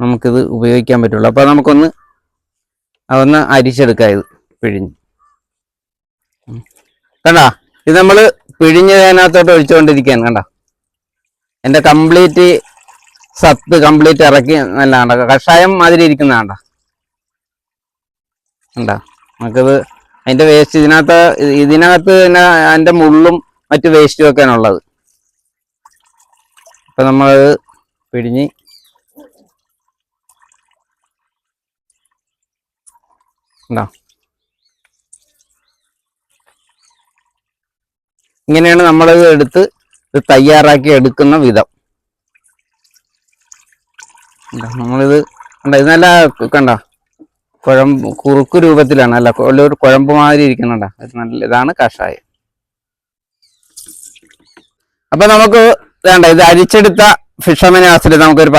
നമുക്കിത് ഉപയോഗിക്കാൻ പറ്റുള്ളൂ. അപ്പോൾ നമുക്കൊന്ന് അതൊന്ന് അരിച്ചെടുക്കാം ഇത് പിഴിഞ്ഞ്. കണ്ടാ? ഇത് നമ്മൾ പിഴിഞ്ഞതിനകത്തോട്ട് ഒഴിച്ചുകൊണ്ടിരിക്കാൻ കണ്ട? എന്റെ കംപ്ലീറ്റ് സത്ത് കംപ്ലീറ്റ് ഇറക്കി നല്ല കഷായം മാതിരി ഇരിക്കുന്ന കണ്ട? കണ്ടാ? നമുക്കിത് അതിന്റെ വേസ്റ്റ് ഇതിനകത്ത് ഇതിനകത്ത് തന്നെ അതിന്റെ മുള്ളും മറ്റു വേസ്റ്റും ഒക്കെയാണ് ഉള്ളത്. അപ്പൊ നമ്മളത് പിഴിഞ്ഞ് ഉണ്ടോ ഇങ്ങനെയാണ് നമ്മൾ എടുത്ത് ഇത് തയ്യാറാക്കി എടുക്കുന്ന വിധം? നമ്മളിത് കണ്ട ഇത് നല്ല കണ്ട? കുഴമ്പ് കുറുക്ക് രൂപത്തിലാണ്. അല്ല ഒരു കുഴമ്പ് മാതിരി ഇരിക്കുന്നുണ്ട ഇത് നല്ല ഇതാണ് കഷായം. അപ്പൊ നമുക്ക് വേണ്ട ഇത് അരിച്ചെടുത്ത ഫിഷമനെ ആസിഡ് നമുക്കൊരു